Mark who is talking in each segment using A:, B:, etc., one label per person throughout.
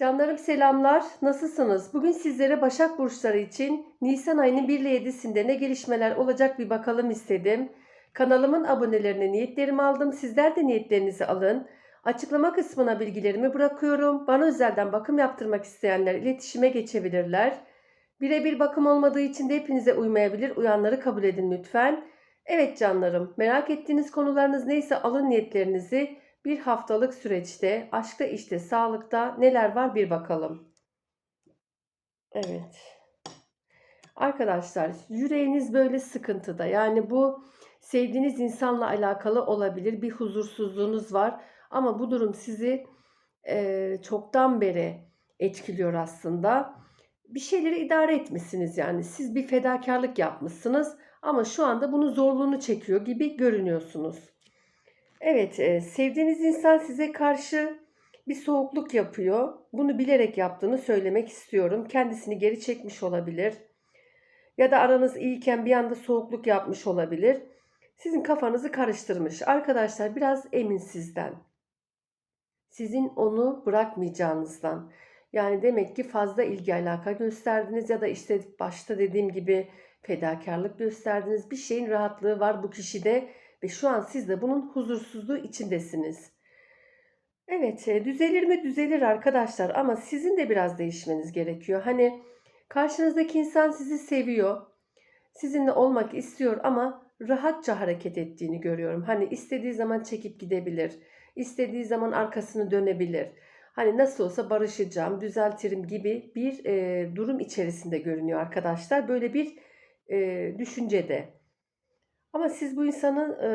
A: Canlarım selamlar. Nasılsınız? Bugün sizlere Başak Burçları için Nisan ayının 1 ile 7'sinde ne gelişmeler olacak bir bakalım istedim. Kanalımın abonelerine niyetlerimi aldım. Sizler de niyetlerinizi alın. Açıklama kısmına bilgilerimi bırakıyorum. Bana özelden bakım yaptırmak isteyenler iletişime geçebilirler. Birebir bakım olmadığı için de hepinize uymayabilir. Uyanları kabul edin lütfen. Evet canlarım, merak ettiğiniz konularınız neyse alın niyetlerinizi. Bir haftalık süreçte, aşkta, işte, sağlıkta neler var bir bakalım. Evet. Arkadaşlar, yüreğiniz böyle sıkıntıda. Yani bu sevdiğiniz insanla alakalı olabilir. Bir huzursuzluğunuz var. Ama bu durum sizi e, çoktan beri etkiliyor aslında. Bir şeyleri idare etmişsiniz yani. Siz bir fedakarlık yapmışsınız ama şu anda bunun zorluğunu çekiyor gibi görünüyorsunuz. Evet, e, sevdiğiniz insan size karşı bir soğukluk yapıyor. Bunu bilerek yaptığını söylemek istiyorum. Kendisini geri çekmiş olabilir. Ya da aranız iyiyken bir anda soğukluk yapmış olabilir. Sizin kafanızı karıştırmış. Arkadaşlar biraz emin sizden. Sizin onu bırakmayacağınızdan. Yani demek ki fazla ilgi alaka gösterdiniz ya da işte başta dediğim gibi fedakarlık gösterdiniz. Bir şeyin rahatlığı var bu kişide ve şu an siz de bunun huzursuzluğu içindesiniz. Evet, e, düzelir mi? Düzelir arkadaşlar ama sizin de biraz değişmeniz gerekiyor. Hani karşınızdaki insan sizi seviyor. Sizinle olmak istiyor ama rahatça hareket ettiğini görüyorum. Hani istediği zaman çekip gidebilir. istediği zaman arkasını dönebilir. Hani nasıl olsa barışacağım, düzeltirim gibi bir e, durum içerisinde görünüyor arkadaşlar. Böyle bir e, düşüncede. Ama siz bu insanın e,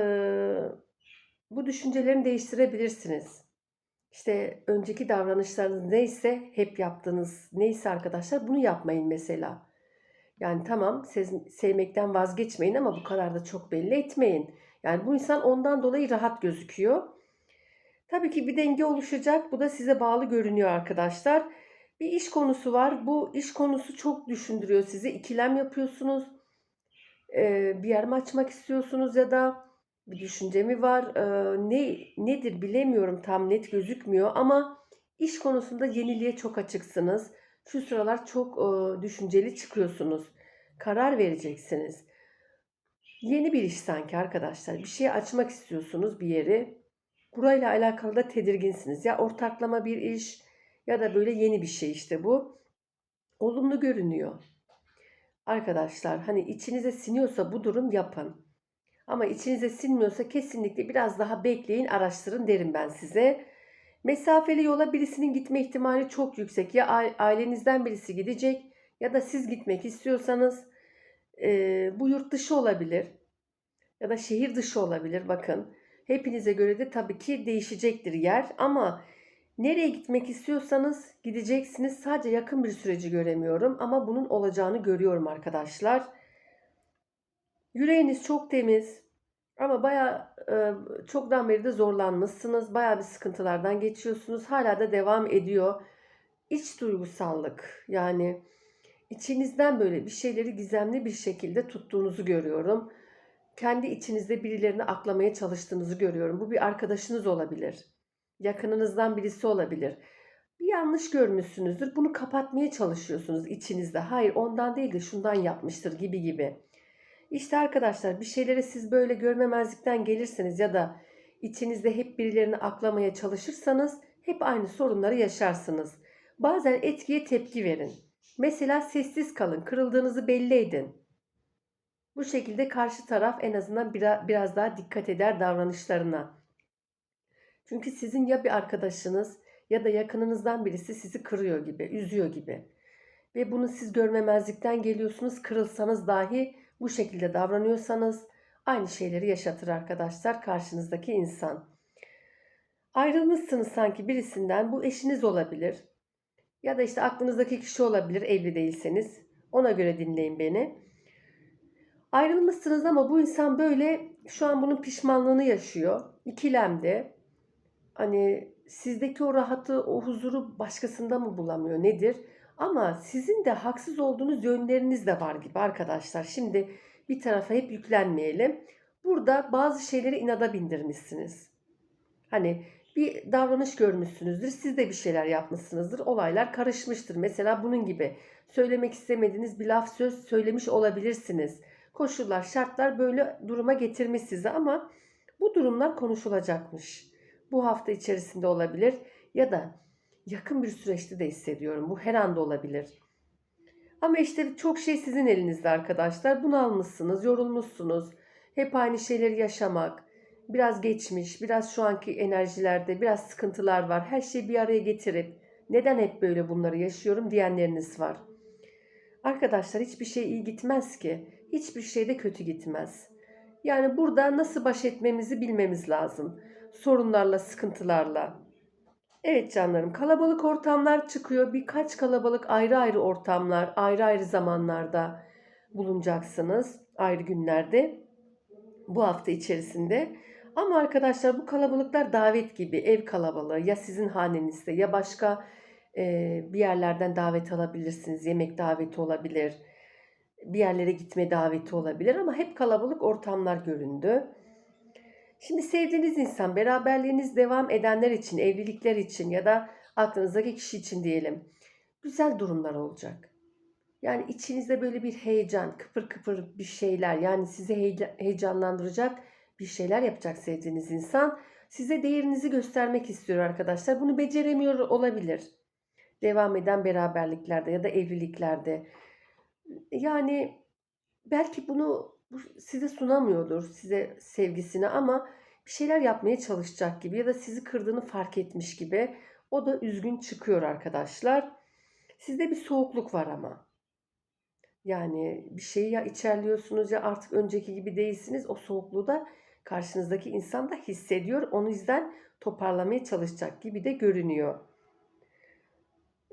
A: bu düşüncelerini değiştirebilirsiniz. İşte önceki davranışlarınız neyse, hep yaptığınız neyse arkadaşlar bunu yapmayın mesela. Yani tamam sevmekten vazgeçmeyin ama bu kadar da çok belli etmeyin. Yani bu insan ondan dolayı rahat gözüküyor. Tabii ki bir denge oluşacak. Bu da size bağlı görünüyor arkadaşlar. Bir iş konusu var. Bu iş konusu çok düşündürüyor sizi. İkilem yapıyorsunuz. Ee, bir yer mi açmak istiyorsunuz ya da bir düşünce mi var? Ee, ne nedir bilemiyorum tam net gözükmüyor ama iş konusunda yeniliğe çok açıksınız. Şu sıralar çok e, düşünceli çıkıyorsunuz. Karar vereceksiniz. Yeni bir iş sanki arkadaşlar. Bir şey açmak istiyorsunuz bir yeri. Burayla alakalı da tedirginsiniz. Ya ortaklama bir iş ya da böyle yeni bir şey işte bu. Olumlu görünüyor. Arkadaşlar hani içinize siniyorsa bu durum yapın. Ama içinize sinmiyorsa kesinlikle biraz daha bekleyin, araştırın derim ben size. Mesafeli yola birisinin gitme ihtimali çok yüksek. Ya ailenizden birisi gidecek ya da siz gitmek istiyorsanız e, bu yurt dışı olabilir ya da şehir dışı olabilir. Bakın hepinize göre de tabii ki değişecektir yer ama nereye gitmek istiyorsanız gideceksiniz. Sadece yakın bir süreci göremiyorum ama bunun olacağını görüyorum arkadaşlar. Yüreğiniz çok temiz ama baya e, çoktan beri de zorlanmışsınız. Baya bir sıkıntılardan geçiyorsunuz. Hala da devam ediyor. İç duygusallık yani içinizden böyle bir şeyleri gizemli bir şekilde tuttuğunuzu görüyorum. Kendi içinizde birilerini aklamaya çalıştığınızı görüyorum. Bu bir arkadaşınız olabilir. Yakınınızdan birisi olabilir. Bir yanlış görmüşsünüzdür. Bunu kapatmaya çalışıyorsunuz içinizde. Hayır ondan değil de şundan yapmıştır gibi gibi. İşte arkadaşlar bir şeyleri siz böyle görmemezlikten gelirseniz ya da içinizde hep birilerini aklamaya çalışırsanız hep aynı sorunları yaşarsınız. Bazen etkiye tepki verin. Mesela sessiz kalın, kırıldığınızı belli edin. Bu şekilde karşı taraf en azından biraz daha dikkat eder davranışlarına. Çünkü sizin ya bir arkadaşınız ya da yakınınızdan birisi sizi kırıyor gibi, üzüyor gibi. Ve bunu siz görmemezlikten geliyorsunuz. Kırılsanız dahi bu şekilde davranıyorsanız aynı şeyleri yaşatır arkadaşlar karşınızdaki insan. Ayrılmışsınız sanki birisinden bu eşiniz olabilir. Ya da işte aklınızdaki kişi olabilir evli değilseniz. Ona göre dinleyin beni. Ayrılmışsınız ama bu insan böyle şu an bunun pişmanlığını yaşıyor. İkilemde. Hani sizdeki o rahatı, o huzuru başkasında mı bulamıyor nedir? Ama sizin de haksız olduğunuz yönleriniz de var gibi arkadaşlar. Şimdi bir tarafa hep yüklenmeyelim. Burada bazı şeyleri inada bindirmişsiniz. Hani bir davranış görmüşsünüzdür. Siz de bir şeyler yapmışsınızdır. Olaylar karışmıştır. Mesela bunun gibi söylemek istemediğiniz bir laf söz söylemiş olabilirsiniz. Koşullar, şartlar böyle duruma getirmiş sizi ama bu durumlar konuşulacakmış. Bu hafta içerisinde olabilir ya da yakın bir süreçte de hissediyorum. Bu her anda olabilir. Ama işte çok şey sizin elinizde arkadaşlar. Bunalmışsınız, yorulmuşsunuz. Hep aynı şeyleri yaşamak, biraz geçmiş, biraz şu anki enerjilerde biraz sıkıntılar var. Her şeyi bir araya getirip neden hep böyle bunları yaşıyorum diyenleriniz var. Arkadaşlar hiçbir şey iyi gitmez ki. Hiçbir şey de kötü gitmez. Yani burada nasıl baş etmemizi bilmemiz lazım. Sorunlarla, sıkıntılarla. Evet canlarım, kalabalık ortamlar çıkıyor. Birkaç kalabalık ayrı ayrı ortamlar, ayrı ayrı zamanlarda bulunacaksınız. Ayrı günlerde. Bu hafta içerisinde. Ama arkadaşlar bu kalabalıklar davet gibi. Ev kalabalığı ya sizin hanenizde ya başka e, bir yerlerden davet alabilirsiniz. Yemek daveti olabilir. Bir yerlere gitme daveti olabilir ama hep kalabalık ortamlar göründü. Şimdi sevdiğiniz insan, beraberliğiniz devam edenler için, evlilikler için ya da aklınızdaki kişi için diyelim. Güzel durumlar olacak. Yani içinizde böyle bir heyecan, kıpır kıpır bir şeyler, yani sizi heye- heyecanlandıracak bir şeyler yapacak sevdiğiniz insan. Size değerinizi göstermek istiyor arkadaşlar. Bunu beceremiyor olabilir. Devam eden beraberliklerde ya da evliliklerde. Yani belki bunu bu size sunamıyordur, size sevgisini ama bir şeyler yapmaya çalışacak gibi ya da sizi kırdığını fark etmiş gibi. O da üzgün çıkıyor arkadaşlar. Sizde bir soğukluk var ama. Yani bir şeyi ya içerliyorsunuz ya artık önceki gibi değilsiniz. O soğukluğu da karşınızdaki insan da hissediyor. Onu yüzden toparlamaya çalışacak gibi de görünüyor.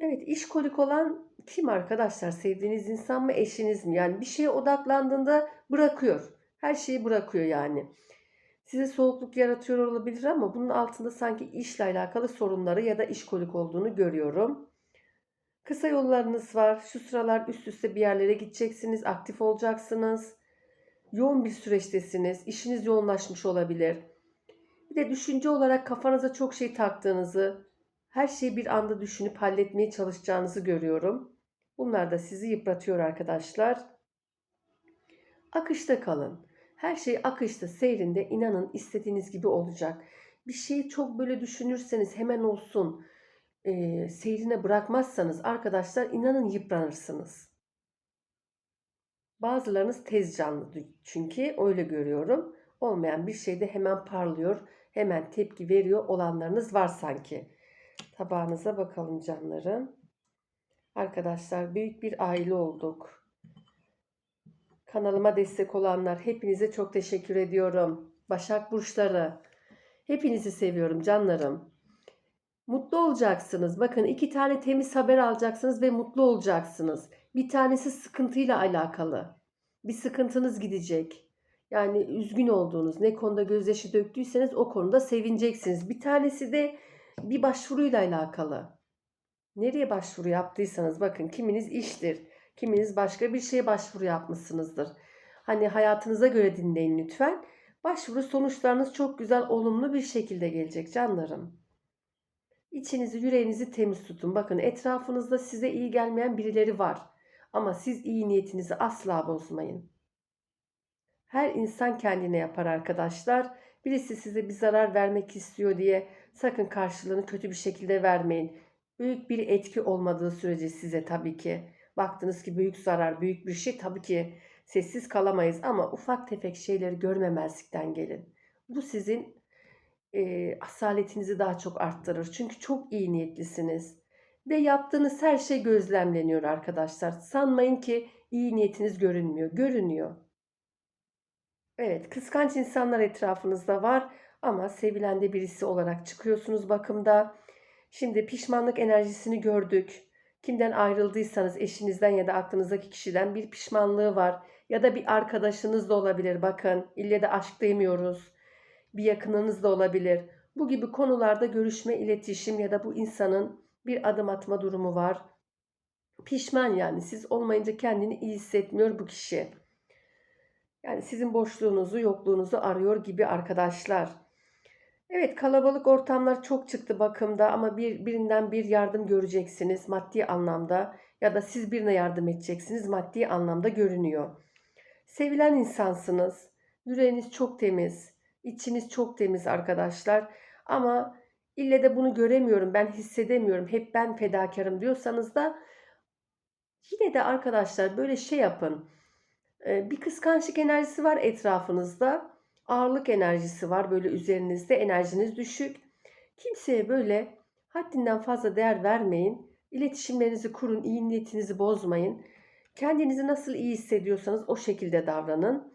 A: Evet, işkolik olan kim arkadaşlar? Sevdiğiniz insan mı, eşiniz mi? Yani bir şeye odaklandığında bırakıyor. Her şeyi bırakıyor yani. Size soğukluk yaratıyor olabilir ama bunun altında sanki işle alakalı sorunları ya da işkolik olduğunu görüyorum. Kısa yollarınız var. Şu sıralar üst üste bir yerlere gideceksiniz, aktif olacaksınız. Yoğun bir süreçtesiniz. İşiniz yoğunlaşmış olabilir. Bir de düşünce olarak kafanıza çok şey taktığınızı, her şeyi bir anda düşünüp halletmeye çalışacağınızı görüyorum. Bunlar da sizi yıpratıyor arkadaşlar. Akışta kalın. Her şey akışta, seyrinde inanın istediğiniz gibi olacak. Bir şeyi çok böyle düşünürseniz hemen olsun, e, seyrine bırakmazsanız arkadaşlar inanın yıpranırsınız. Bazılarınız tez canlı çünkü öyle görüyorum. Olmayan bir şeyde hemen parlıyor, hemen tepki veriyor olanlarınız var sanki. Tabağınıza bakalım canlarım. Arkadaşlar büyük bir aile olduk. Kanalıma destek olanlar hepinize çok teşekkür ediyorum. Başak Burçları. Hepinizi seviyorum canlarım. Mutlu olacaksınız. Bakın iki tane temiz haber alacaksınız ve mutlu olacaksınız. Bir tanesi sıkıntıyla alakalı. Bir sıkıntınız gidecek. Yani üzgün olduğunuz, ne konuda gözyaşı döktüyseniz o konuda sevineceksiniz. Bir tanesi de bir başvuruyla alakalı. Nereye başvuru yaptıysanız bakın kiminiz iştir, kiminiz başka bir şeye başvuru yapmışsınızdır. Hani hayatınıza göre dinleyin lütfen. Başvuru sonuçlarınız çok güzel, olumlu bir şekilde gelecek canlarım. İçinizi, yüreğinizi temiz tutun. Bakın etrafınızda size iyi gelmeyen birileri var. Ama siz iyi niyetinizi asla bozmayın. Her insan kendine yapar arkadaşlar. Birisi size bir zarar vermek istiyor diye sakın karşılığını kötü bir şekilde vermeyin. Büyük bir etki olmadığı sürece size tabii ki. Baktınız ki büyük zarar, büyük bir şey tabii ki sessiz kalamayız ama ufak tefek şeyleri görmemezlikten gelin. Bu sizin e, asaletinizi daha çok arttırır. Çünkü çok iyi niyetlisiniz. Ve yaptığınız her şey gözlemleniyor arkadaşlar. Sanmayın ki iyi niyetiniz görünmüyor. Görünüyor. Evet, kıskanç insanlar etrafınızda var ama sevilen de birisi olarak çıkıyorsunuz bakımda. Şimdi pişmanlık enerjisini gördük. Kimden ayrıldıysanız eşinizden ya da aklınızdaki kişiden bir pişmanlığı var. Ya da bir arkadaşınız da olabilir bakın. İlle de aşk demiyoruz. Bir yakınınız da olabilir. Bu gibi konularda görüşme, iletişim ya da bu insanın bir adım atma durumu var. Pişman yani siz olmayınca kendini iyi hissetmiyor bu kişi. Yani sizin boşluğunuzu, yokluğunuzu arıyor gibi arkadaşlar. Evet, kalabalık ortamlar çok çıktı bakımda ama bir birinden bir yardım göreceksiniz maddi anlamda ya da siz birine yardım edeceksiniz maddi anlamda görünüyor. Sevilen insansınız. Yüreğiniz çok temiz. içiniz çok temiz arkadaşlar. Ama ille de bunu göremiyorum, ben hissedemiyorum, hep ben fedakarım diyorsanız da yine de arkadaşlar böyle şey yapın. Bir kıskançlık enerjisi var etrafınızda. Ağırlık enerjisi var böyle üzerinizde. Enerjiniz düşük. Kimseye böyle haddinden fazla değer vermeyin. İletişimlerinizi kurun, iyi niyetinizi bozmayın. Kendinizi nasıl iyi hissediyorsanız o şekilde davranın.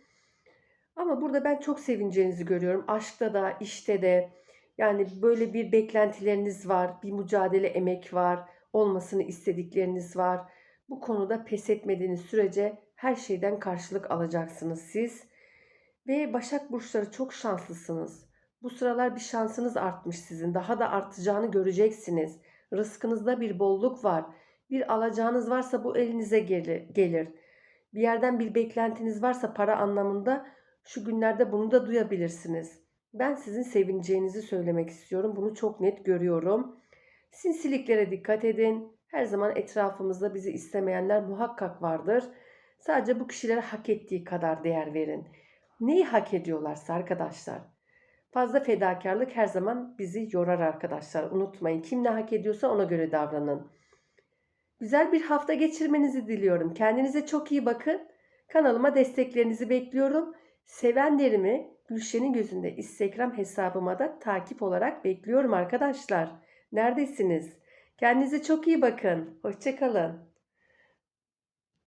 A: Ama burada ben çok sevineceğinizi görüyorum. Aşkta da, işte de. Yani böyle bir beklentileriniz var, bir mücadele emek var, olmasını istedikleriniz var. Bu konuda pes etmediğiniz sürece her şeyden karşılık alacaksınız siz. Ve Başak Burçları çok şanslısınız. Bu sıralar bir şansınız artmış sizin. Daha da artacağını göreceksiniz. Rızkınızda bir bolluk var. Bir alacağınız varsa bu elinize geli- gelir. Bir yerden bir beklentiniz varsa para anlamında şu günlerde bunu da duyabilirsiniz. Ben sizin sevineceğinizi söylemek istiyorum. Bunu çok net görüyorum. Sinsiliklere dikkat edin. Her zaman etrafımızda bizi istemeyenler muhakkak vardır. Sadece bu kişilere hak ettiği kadar değer verin. Neyi hak ediyorlarsa arkadaşlar. Fazla fedakarlık her zaman bizi yorar arkadaşlar. Unutmayın kim ne hak ediyorsa ona göre davranın. Güzel bir hafta geçirmenizi diliyorum. Kendinize çok iyi bakın. Kanalıma desteklerinizi bekliyorum. Sevenlerimi Gülşen'in gözünde Instagram hesabıma da takip olarak bekliyorum arkadaşlar. Neredesiniz? Kendinize çok iyi bakın. Hoşçakalın.